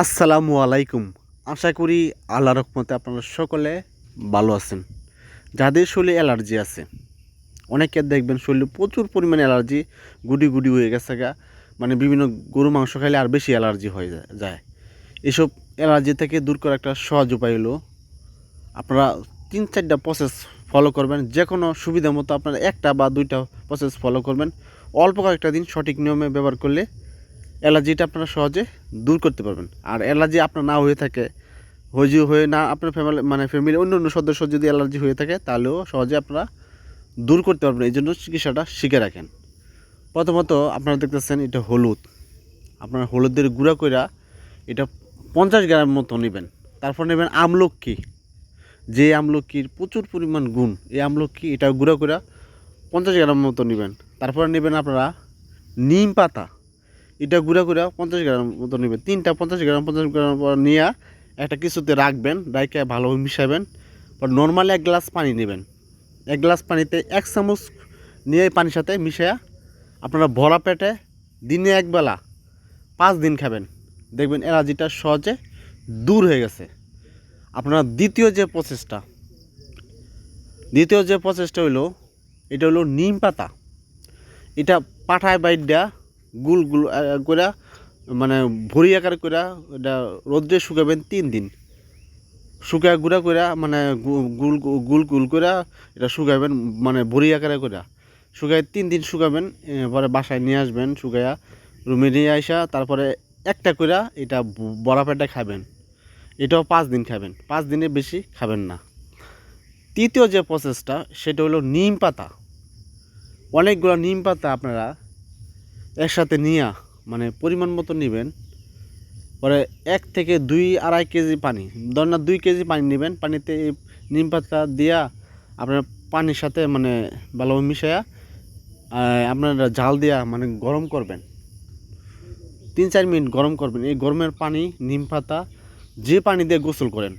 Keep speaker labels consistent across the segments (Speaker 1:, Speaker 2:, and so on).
Speaker 1: আসসালামু আলাইকুম। আশা করি আল্লাহ রহমতে আপনারা সকলে ভালো আছেন। যাদের শরীরে অ্যালার্জি আছে, অনেকে দেখবেন শরীরে প্রচুর পরিমাণে অ্যালার্জি, গুডি গুডি হয়ে গেছে গা মানে বিভিন্ন গরু মাংস খাইলে আর বেশি অ্যালার্জি হয়ে যায় এসব অ্যালার্জি থেকে দূর করার একটা সহজ উপায় হলো, আপনারা তিন চারটা প্রসেস ফলো করবেন। যে কোনো সুবিধা মতো আপনারা একটা বা দুইটা প্রসেস ফলো করবেন। অল্প কয়েকটা দিন সঠিক নিয়মে ব্যবহার করলে অ্যালার্জিটা আপনারা সহজে দূর করতে পারবেন। আর অ্যালার্জি আপনার না হয়ে থাকে, হয়ে হয়ে না আপনার ফ্যামিলি মানে ফ্যামিলির অন্য অন্য সদস্য যদি অ্যালার্জি হয়ে থাকে, তাহলেও সহজে আপনারা দূর করতে পারবেন। এই জন্য চিকিৎসাটা শিখে রাখেন। প্রথমত আপনারা দেখতেছেন এটা হলুদ। আপনার হলুদের গুঁড়া কইরা এটা পঞ্চাশ গ্রাম মতো নেবেন। তারপর নেবেন আমলক্ষী যে আমলক্ষীর প্রচুর পরিমাণ গুণ, এই আমলক্ষী এটা গুঁড়া করে পঞ্চাশ গ্রাম মতো নেবেন। তারপরে নেবেন আপনারা নিম পাতা। এটা গুঁড়া করে পঞ্চাশ গ্রাম মতো নেবেন। তিনটা পঞ্চাশ গ্রাম পঞ্চাশ গ্রাম নিয়ে একটা কিছুতে রাখবেন রাখে ভালোভাবে মিশাবেন। পর নর্মালি এক গ্লাস পানি নেবেন। এক গ্লাস পানিতে এক চামচ নিয়ে পানির সাথে মিশিয়ে আপনারা ভরা পেটে দিনে একবেলা পাঁচ দিন খাবেন। দেখবেন অ্যালার্জিটা সহজে দূর হয়ে গেছে। আপনার দ্বিতীয় যে প্রসেসটা দ্বিতীয় যে প্রসেসটা হলো এটা হলো নিম পাতা। এটা পাঠায় বাইডা গুল গুল করে মানে ভরি আকার করে এটা রোদ্রে শুকাবেন তিন দিন। শুকায় গুঁড়া করে মানে গুল গুল গুল করে এটা শুকাবেন মানে ভরি আকারে করে শুকায় তিন দিন শুকাবেন পরে বাসায় নিয়ে আসবেন, শুকায়া রুমে নিয়ে আসা তারপরে একটা করে এটা বড়া পেটে খাবেন। এটাও পাঁচ দিন খাবেন, পাঁচ দিনে বেশি খাবেন না। তৃতীয় যে প্রসেসটা সেটা হলো নিম পাতা। অনেকগুলো নিম পাতা আপনারা একসাথে নিয়ে মানে পরিমাণ মতো নেবেন। পরে এক থেকে দুই আড়াই কেজি পানি ধর না দুই কেজি পানি নেবেন। পানিতে এই নিম পাতা দিয়া আপনার পানির সাথে মানে ভালোভাবে মিশাইয়া আপনারা জাল দিয়া মানে গরম করবেন। তিন চার মিনিট গরম করবেন। এই গরমের পানি, নিম পাতা যে পানি দিয়ে গোসল করেন,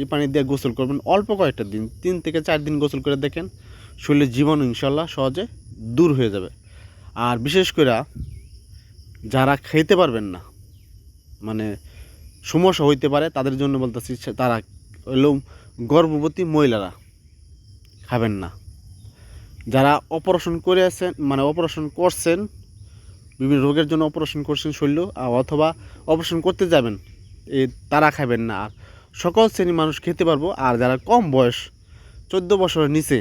Speaker 1: এই পানি দিয়ে গোসল করবেন অল্প কয়েকটা দিন, তিন থেকে চার দিন গোসল করে দেখেন, শরীরের জীবাণু ইনশাল্লাহ সহজে দূর হয়ে যাবে। আর বিশেষ করে যারা খেতে পারবেন না মানে সমস্যা হইতে পারে, তাদের জন্য বলতেছি তারা হলো গর্ভবতী মহিলারা খাবেন না। যারা অপারেশন করে আছেন মানে অপারেশন করছেন, বিভিন্ন রোগের জন্য অপারেশন করছেন শরীর অথবা অপারেশন করতে যাবেন, এ, তারা খাবেন না। আর সকল শ্রেণির মানুষ খেতে পারব, আর যারা কম বয়স, চোদ্দ বছরের নিচে,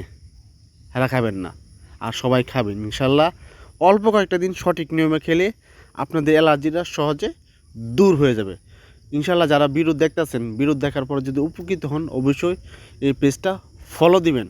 Speaker 1: এরা খাবেন না। আর সবাই খাবেন ইনশাল্লাহ। অল্প কয়েকটা দিন সঠিক নিয়মে খেলে আপনাদের অ্যালার্জিটা সহজে দূর হয়ে যাবে। ইনশাল্লাহ যারা বিরোধ দেখতেছেন, বিরোধ দেখার পরে যদি উপকৃত হন, অবশ্যই এই পেজটা ফলো দিবেন।